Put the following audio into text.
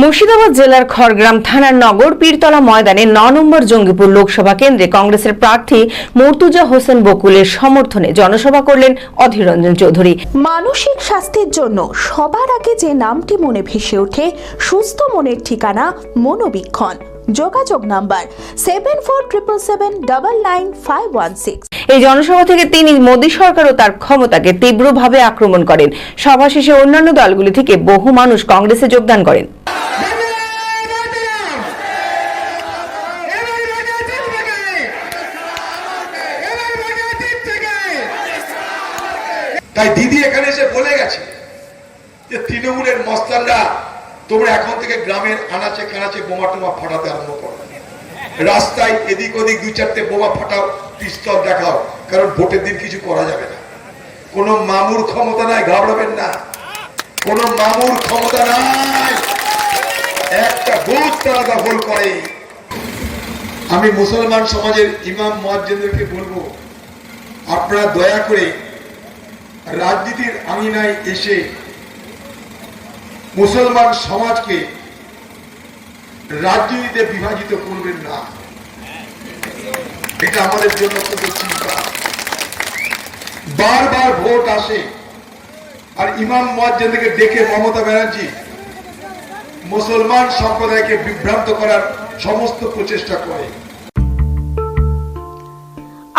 মুর্শিদাবাদ জেলার খড়গ্রাম থানার নগর পীরতলা ময়দানে ন নম্বর জঙ্গিপুর লোকসভা কেন্দ্রে কংগ্রেসের প্রার্থী মর্তুজা হোসেন বকুলের সমর্থনে জনসভা করলেন অধীর রঞ্জন চৌধুরী। মানসিক স্বাস্থ্যের জন্য সবার আগে যে নামটি মনে ভেসে ওঠে সুস্থ মনের ঠিকানা মনোবীক্ষণ। যোগাযোগ number seven four triple seven double nine five one six এই জনসভা থেকে তিনি মোদী সরকার ও তার ক্ষমতাকে তীব্রভাবে আক্রমণ করেন। সভা শেষে অন্যান্য দলগুলি থেকে বহু মানুষ কংগ্রেসে যোগদান করেন। তাই দিদি এখানে এসে বলে গেছে যে তৃণমূলের মস্তানরা তোমরা এখন থেকে গ্রামের আনাচে কানাচে বোমা টোমা ফাটাতে আরম্ভ করো। রাস্তায় এদিক ওদিক দুই চারটে বোমা ফাটাও, পিস্তল দেখাও, কারণ ভোটের দিন কিছু করা যাবে না। কোনো মামুর ক্ষমতা নাই, ঘাবড়াবেন না। কোনো মামুর ক্ষমতা নাই। একটা বুথ তারা দখল করে। আমি মুসলমান সমাজের ইমাম মুয়াজ্জিনদেরকে বলব, আপনারা দয়া করে রাজনীতির আঙিনায় এসে মুসলমান সমাজকে রাজনীতিতে বিভাজিত করবেন না। এটা আমাদের জন্য অত্যন্ত চিন্তা। বারবার ভোট আসে। আর ইমাম মুয়াজ্জিনদেরকে ডেকে মমতা ব্যানার্জি মুসলমান সম্প্রদায়কে বিভ্রান্ত করার সমস্ত প্রচেষ্টা করে।